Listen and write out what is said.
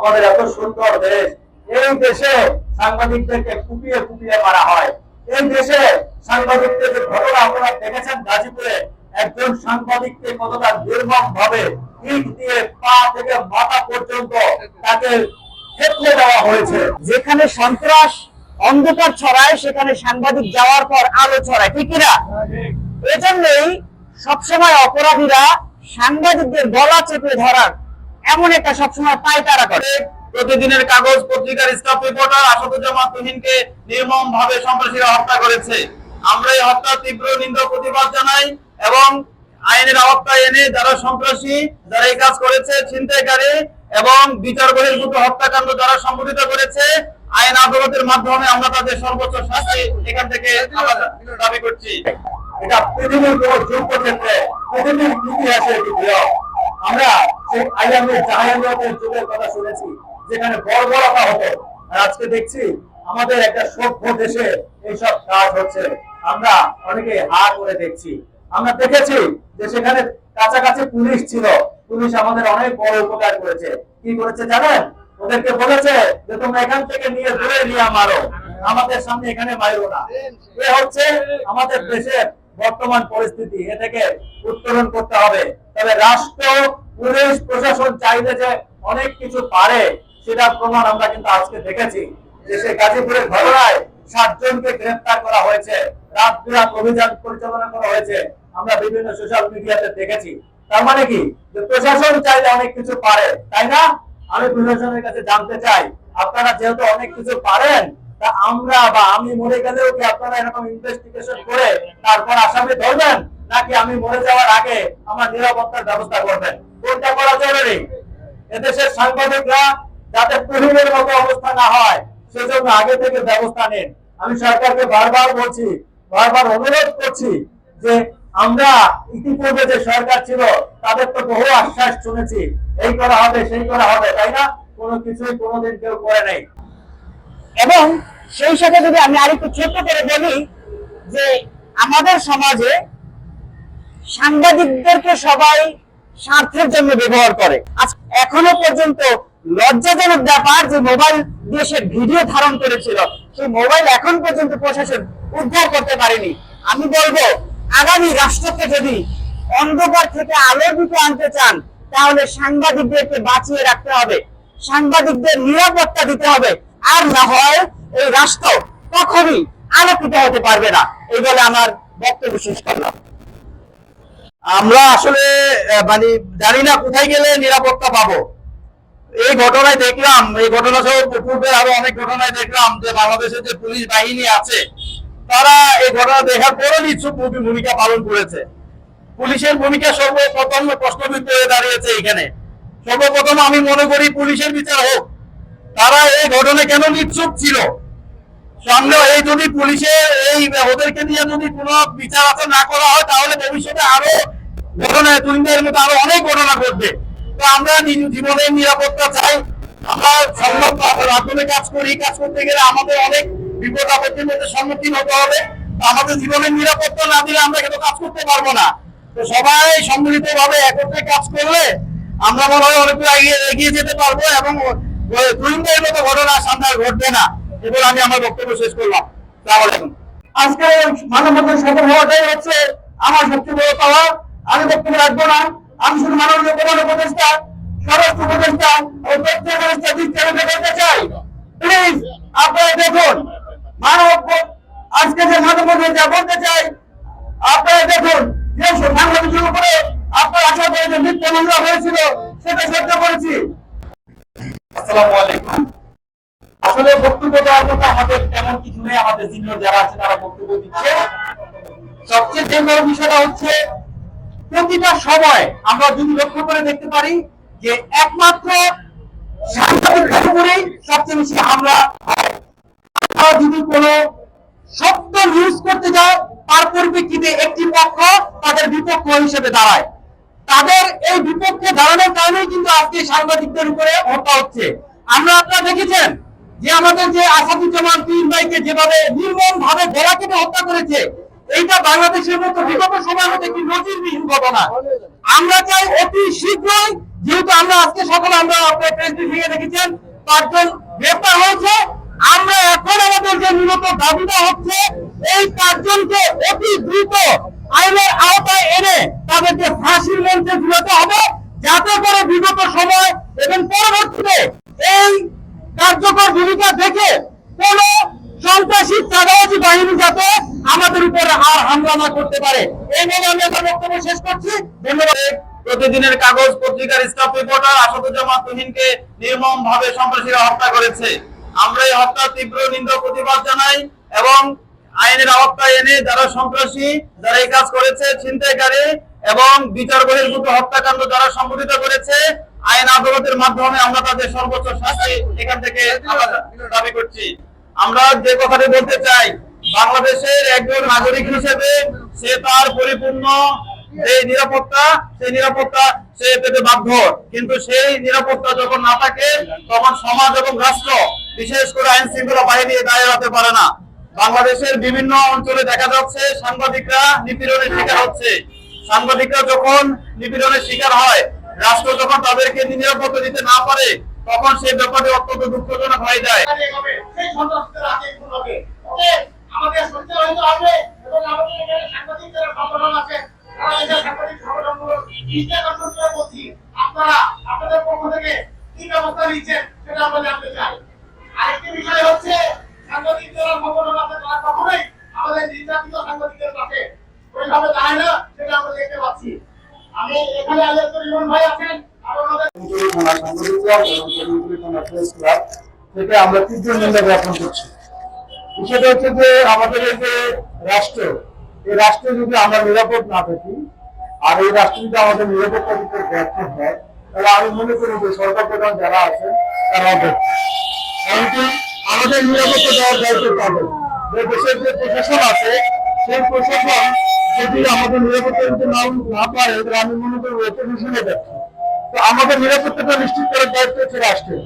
আমাদের এত সুন্দর দেশ। এই দেশে সাংবাদিকদেরকে কুপিয়ে কুপিয়ে মারা হয়। এই দেশে সাংবাদিকদের যে ঘটনা আপনারা দেখেছেন গাজীপুরে, একজন সাংবাদিককে কতটা নির্মম ভাবে তাকে দেওয়া হয়েছে। যেখানে সন্ত্রাস অন্ধকার ছড়ায়, সেখানে সাংবাদিক যাওয়ার পর আলো ছড়ায়, ঠিক কিনা? এজন্যই সবসময় অপরাধীরা সাংবাদিকদের গলা চেপে ধরার এমন একটা সবসময় পায়তারা করে। প্রতিদিনের কাগজ পত্রিকার স্টাফ রিপোর্টার আসাদুজ্জামান তুহিনকে নির্মম ভাবে সন্ত্রাসীরা হত্যা করেছে। আমরা এই হত্যার তীব্র নিন্দা প্রতিবাদ জানাই এবং আইনের আওতায় এনে যারা সন্ত্রাসী যারা এই কাজ করেছে ছিনতাইকারী এবং বিচার বহির্ভূত হত্যাকাণ্ড যারা সংঘটিত করেছে আইন আদালতের মাধ্যমে আমরা তাদের সর্বোচ্চ শাস্তি এখান থেকে দাবি করছি। এটা পৃথিবীর কোন যুদ্ধ ক্ষেত্রে পৃথিবীর ইতিহাসে এটি বৃহৎ। আমরা যুগের কথা শুনেছি, যেখানে বর্বরতা হতো। আর আজকে দেখছি আমাদের একটা সভ্য দেশে এইসব কাজ হচ্ছে। আমরা অনেকে হা করে দেখছি। আমরা দেখেছি যে সেখানে কাছাকাছি পুলিশ ছিল। পুলিশ আমাদের অনেক বড় উপকার করেছে। কি করেছে জানেন? ওদেরকে বলেছে যে, তোমরা এখান থেকে নিয়ে নিয়ে মারো। আমাদের সামনে এখানে মারো না। এ হচ্ছে আমাদের দেশের বর্তমান পরিস্থিতি। এ থেকে উত্তরণ করতে হবে। তবে রাষ্ট্র, পুলিশ, প্রশাসন চাইলে যে অনেক কিছু পারে, সেটার প্রমাণ আমরা কিন্তু আজকে দেখেছি। যে সে গাজীপুরের ঘটনায় সাতজনকে গ্রেফতার করা হয়েছে। রাত বিরাত অভিযান পরিচালনা করা হয়েছে। আমরা বিভিন্ন সোশ্যাল মিডিয়াতে দেখেছি। তার মানে কি? যে প্রশাসন চাইলে অনেক কিছু পারে, তাই না? আমি প্রশাসনের কাছে জানতে চাই, আপনারা যেহেতু অনেক কিছু পারেন, তা আমরা বা আমি মরে গেলেও কি আপনারা এরকম ইনভেস্টিগেশন করে তারপর আসামি ধরবেন? নাকি আমি মরে যাওয়ার আগে আমার নিরাপত্তার ব্যবস্থা করবেন? কোনটা করা জরুরি? এদেশের সাংবাদিকরা যাতে তুহিনের মতো অবস্থা না হয়, সেজন্য আগে থেকে ব্যবস্থা নিন। আমি সরকারকে বারবার বলছি, বারবার অনুরোধ করছি যে আমরা ইতিপূর্বে যে সরকার ছিল, তাদের তো বহু আশ্বাস শুনেছি, এই করা হবে, সেই করা হবে, তাই না? কোনো কিছুই কোনোদিন কেউ করে নেই। এবং সেই সাথে যদি আমি আরেকটু ছোট্ট করে বলি যে আমাদের সমাজে সাংবাদিকদেরকে সবাই স্বার্থের জন্য ব্যবহার করে। এখনও পর্যন্ত লজ্জাজনক ব্যাপার যে মোবাইল দিয়ে ভিডিও ধারণ করেছিল। সেই মোবাইল এখন পর্যন্ত প্রশাসন উদ্ধার করতে পারেনি। আমি বলব, আগামী রাষ্ট্রকে যদি অন্ধকার থেকে আলোর দিকে আনতে চান, তাহলে সাংবাদিকদেরকে বাঁচিয়ে রাখতে হবে। সাংবাদিকদের নিরাপত্তা দিতে হবে। আর না হয় এই রাষ্ট্র কখনই আলোকিত হতে পারবে না। এই বলে আমার বক্তব্য শেষ করলাম। আমরা আসলে মানে জানি না কোথায় গেলে নিরাপত্তা পাবো। এই ঘটনায় দেখলাম, এই ঘটনা সহ পূর্বে আরও অনেক ঘটনায় দেখলাম যে বাংলাদেশের যে পুলিশ বাহিনী আছে, তারা এই ঘটনা দেখার নিচ্ছুক ভূমি- ভূমিকা পালন করেছে। পুলিশের ভূমিকা সর্বপ্রথম প্রশ্নবিদ্ধ হয়ে দাঁড়িয়েছে এখানে। সর্বপ্রথম আমি মনে করি পুলিশের বিচার হোক। তারা এই ঘটনায় কেন নিচ্ছুক ছিল? সন্দেহ এই যদি পুলিশের এই ওদেরকে নিয়ে যদি কোনো বিচার আচার না করা হয়, তাহলে ভবিষ্যতে আরও ঘটনা তুইনদের মতো আরও অনেক ঘটনা ঘটবে। তো আমরা জীবনের নিরাপত্তা চাই। আমরা সম্ভব মাধ্যমে কাজ করি কাজ করতে গেলে আমাদের অনেক বিপদ আপত্তির মধ্যে সম্মুখীন হতে হবে। আমাদের জীবনের নিরাপত্তা না দিলে আমরা কিন্তু কাজ করতে পারব না। তো সবাই সম্মিলিত একত্রে কাজ করলে আমরা মনে হয় অনেকটা এগিয়ে যেতে পারব এবং তুইনদের মতো ঘটনা সামনে ঘটবে না। এবার আমি আমার বক্তব্য শেষ করলাম। সালাম আলাইকুম। আজকে মানববন্ধন সফল হওয়াটাই হচ্ছে আমার সবচেয়ে বড় পাওয়া। আমি বক্তব্য রাখব না। আমি শুধু মাননীয় প্রধান উপদেষ্টা স্বরাষ্ট্র উপদেষ্টা ও তথ্য উপদেষ্টা দৃষ্টি বলতে চাই। প্লিজ আপনারা দেখুন মানব আজকে যে মানববন্ধন যা বলতে চাই আপনারা দেখুন যে সাংবাদিকের উপরে আপনার আশা করে যে মিথ্যা মামলা হয়েছিল সেটা সহ্য করেছি। আসসালামু আলাইকুম। আসলে প্রতিটা আমরা যদি কোনো করতে পরিপ্রেক্ষিতে একটি পক্ষ তাদের বিপক্ষ হিসেবে দাঁড়ায়। তাদের এই বিপক্ষে দাঁড়ানোর কারণেই কিন্তু আজকে সাংবাদিকদের উপরে হত্যা হচ্ছে। আমরা আপনারা দেখেছেন যে আমাদের যে আসাদুজ্জামান পীর ভাইকে যেভাবে নির্মম ভাবে গলা কেটে হত্যা করেছে, এইটা বাংলাদেশের মতো বিগত সময়ের মধ্যে একটি নজিরবিহীন ঘটনা। আমরা চাই অতি শীঘ্রই, যেহেতু আমরা আজকে সকালে আমরা আপনার প্রেস ব্রিফিংয়ে দেখেছেন, পাঁচজন গ্রেপ্তার হয়েছে। আমরা এখন আমাদের যে মূলত দাবিটা হচ্ছে, এই পাঁচজনকে অতি দ্রুত আইনের আওতায় এনে তাদেরকে ফাঁসির মঞ্চে ঝুলাতে হবে, যাতে করে বিগত সময় এবং পরবর্তীতে এই কার্যকর ভূমিকা দেখে কোন সন্ত্রাসী চাঁদাবাজি বাহিনী যাতে আমাদের উপর আর হামলা না করতে পারে। এই নিয়ে আমি আমার বক্তব্য শেষ করছি। ধন্যবাদ। প্রতিদিনের কাগজ, পত্রিকার স্টাফ রিপোর্টার আসাদুজ্জামান তুহিনকে নির্মম ভাবে সন্ত্রাসীরা হত্যা করেছে। আমরা এই হত্যার তীব্র নিন্দা প্রতিবাদ জানাই এবং আইনের আওতায় এনে যারা সন্ত্রাসী, যারা এই কাজ করেছে, ছিনতাইকারী এবং বিচার বহির্ভূত হত্যাকাণ্ড যারা সংঘটিত করেছে আইন আদালতের মাধ্যমে আমরা তাদের সর্বোচ্চ শাস্তি এখান থেকে দাবি করছি। আমরা যে কথাটি বলতে চাই, বাংলাদেশের একজন নাগরিক হিসেবে সে তার পরিপূর্ণ যে নিরাপত্তা, সেই নিরাপত্তা সে পেতে বাধ্য। কিন্তু সেই নিরাপত্তা যখন না থাকে, তখন সমাজ এবং রাষ্ট্র বিশেষ করে আইন শৃঙ্খলা বাহিনী দায় এড়াতে পারে না। বাংলাদেশের বিভিন্ন অঞ্চলে দেখা যাচ্ছে সাংবাদিকরা নিপীড়নের শিকার হচ্ছে। সাংবাদিকরা যখন নিপীড়নের শিকার হয় রাষ্ট্র যখন তাদেরকে নিরাপত্তা দিতে না পারে, তখন সেই ব্যাপারে অত্যন্ত দুঃখজনক হয়ে যায়। আপনারা আপনাদের পক্ষ থেকে কি ব্যবস্থা নিচ্ছেন সেটা বিষয় হচ্ছে আমাদের সাংবাদিকদের পাশে। ওইভাবে দাঁড়ায় না, সেটা আমরা দেখতে পাচ্ছি। আমি আমরা তীব্র নিন্দা জ্ঞাপন করছি। বিষয়টা হচ্ছে যে আমাদের এই যে রাষ্ট্র, এই রাষ্ট্রে যদি আমরা নিরাপদ না থাকি, আর এই রাষ্ট্র যদি আমাদের নিরাপত্তা দিতে ব্যর্থ হয়, তাহলে আমি মনে করি যে সরকার প্রধান যারা আছেন, তারা অব্যর্থ এমনকি আমাদের নিরাপত্তা দেওয়ার দায়িত্ব তাদের। যে দেশের যে প্রশাসন আছে, সেই প্রশাসন আমাদের আমি মনে তো আমাদের নিরাপত্তাটা নিশ্চিত করার দায়িত্ব হচ্ছে রাষ্ট্রের